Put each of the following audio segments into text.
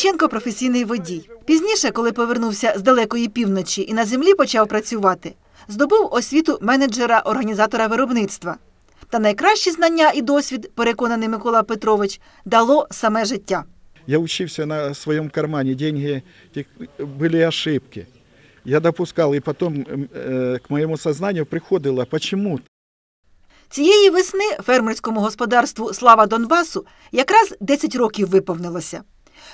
Мірошниченко – професійний водій. Пізніше, коли повернувся з далекої півночі і на землі почав працювати, здобув освіту менеджера-організатора виробництва. Та найкращі знання і досвід, переконаний Микола Петрович, дало саме життя. Я учился на своем кармане, деньги, были ошибки. Я допускал, и потом э, к моему сознанию приходило, почему Цієї весни фермерському господарству Слава Донбасу якраз 10 років виповнилося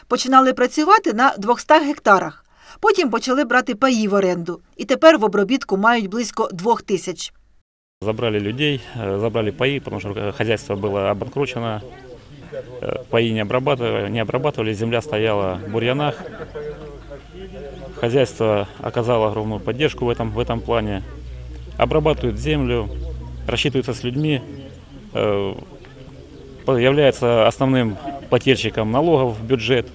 Починали працювати на 200 гектарах. Потім почали брати паї в оренду. І тепер в обробітку мають близько двох тисяч. Забрали людей, э, забрали паи, потому что э, хозяйство было обанкрочено, э, паи не обрабатывали, не обрабатывали, земля стояла в бурьянах. Хозяйство оказало огромную поддержку в этом, в этом плане. Обрабатывают землю, рассчитываются с людьми, э, по- является основным плательщиком налогов в бюджет.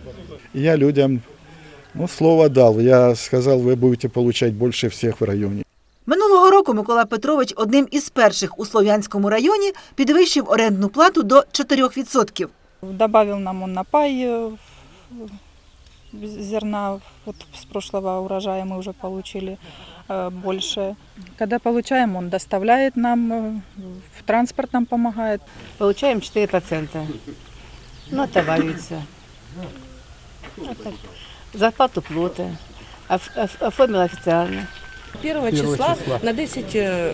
я людям ну, слово дал. Я сказал, вы будете получать больше всех в районе. Минулого року Микола Петрович одним із перших у Слов'янському районі підвищив орендну плату до 4%. Добавил нам он на пай э, зерна. Вот с прошлого урожая мы уже получили э, больше. Когда получаем, он доставляет нам, э, в транспорт нам помогает. Получаем 4%. Ну, отоваривается. Это зарплату плота. Оф- оф- Оформила официально. 1 числа на 10 е,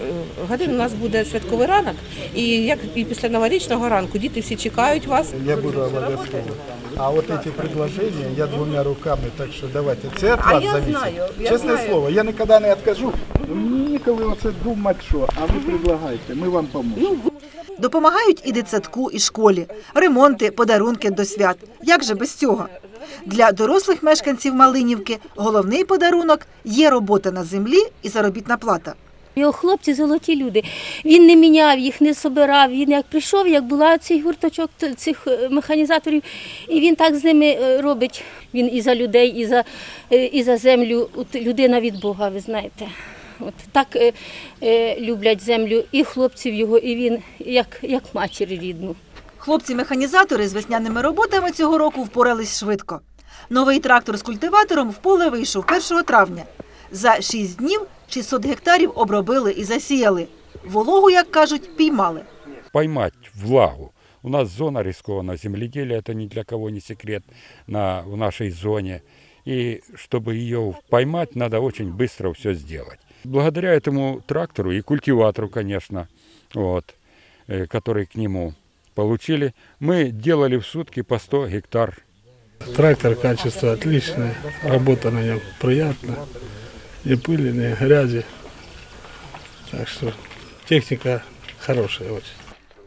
годин у нас буде святковий ранок, і як і після новорічного ранку діти всі чекають вас. Я буду обов'язково. А вот эти предложения я двумя руками, так что давайте. Це от вас зависит. знаю, Чесне знаю. слово, я никогда не откажу. Мені ніколи оце думати, що, а ви предлагаєте, ми вам поможемо. Допомагають і дитсадку, і школі, ремонти, подарунки до свят. Як же без цього? Для дорослих мешканців Малинівки головний подарунок є робота на землі і заробітна плата. Його хлопці золоті люди. Він не міняв їх, не собирав. Він як прийшов, як була цей гурточок цих е, механізаторів, і він так з ними е, робить. Він і за людей, і за, е, і за землю. От людина від Бога, ви знаєте. От так е, е, люблять землю і хлопців його, і він як, як матір рідну. Хлопці-механізатори з весняними роботами цього року впорались швидко. Новий трактор з культиватором в поле вийшов 1 травня. За 6 днів 600 гектарів обробили і засіяли. Вологу, як кажуть, піймали. поймать влагу. У нас зона рискованного земледелия, это ни для кого не секрет на, в нашей зоне. И чтобы ее поймать, надо очень быстро все сделать. Благодаря этому трактору и культиватору, конечно, вот, э, который к нему получили, мы делали в сутки по 100 гектар Трактор качество отличное, работа на нем приятная, ни пыли, ни грязи. Так что техника хорошая очень.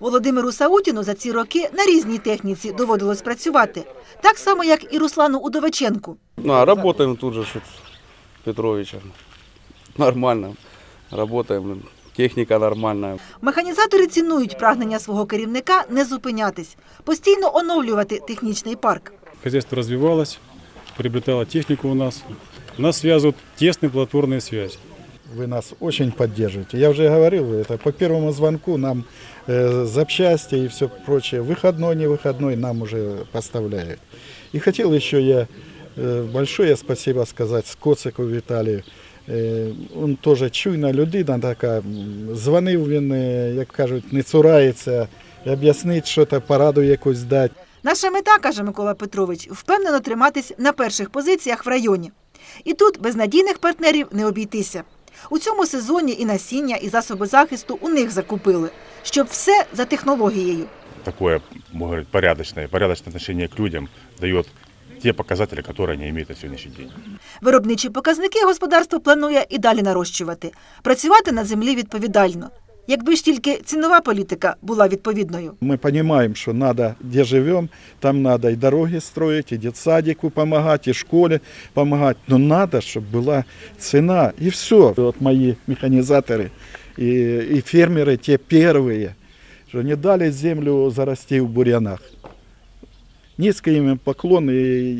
Володимиру Саутіну за ці роки на різній техніці доводилось працювати. Так само, як і Руслану Удовиченку. Ну, а работаем тут же, что Петровича. Нормально. Работаем Техника нормальная. Механізатори цінують прагнення свого керівника не зупинятись, постійно оновлювати технічний парк. Хозяйство развивалось, приобретало технику у нас. Нас связывают тесные платформные связи. Вы нас очень поддерживаете. Я уже говорил, это по первому звонку нам э, запчасти и все прочее, выходной, не выходной, нам уже поставляют. И хотел еще я э, большое спасибо сказать Скоцику Виталию. Е, Он теж чуйна людина така, дзвонив він, е, як кажуть, не цурається, об'яснить, що то пораду якусь дати. Наша мета, каже Микола Петрович, впевнено триматись на перших позиціях в районі. І тут без надійних партнерів не обійтися. У цьому сезоні і насіння, і засоби захисту у них закупили, щоб все за технологією. такое, порядочное, порядочное отношение к людям дает те показатели, которые они имеют на сегодняшний день. Виробничі показники господарство планує і далі нарощувати, працювати на землі відповідально. Якби ж тільки цінова політика була відповідною. Мы понимаем, что надо, где живем, там надо и дороги строить, и детсадику помогать, и школе помогать. Но надо, чтобы была цена, и все. Вот мои механизаторы и, и фермеры, те первые, что не дали землю зарасти в бурьянах. Низкий їм поклон, і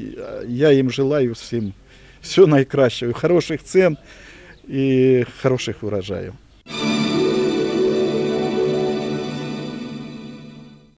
я їм желаю всім все найкращого, хороших цен і хороших урожаев.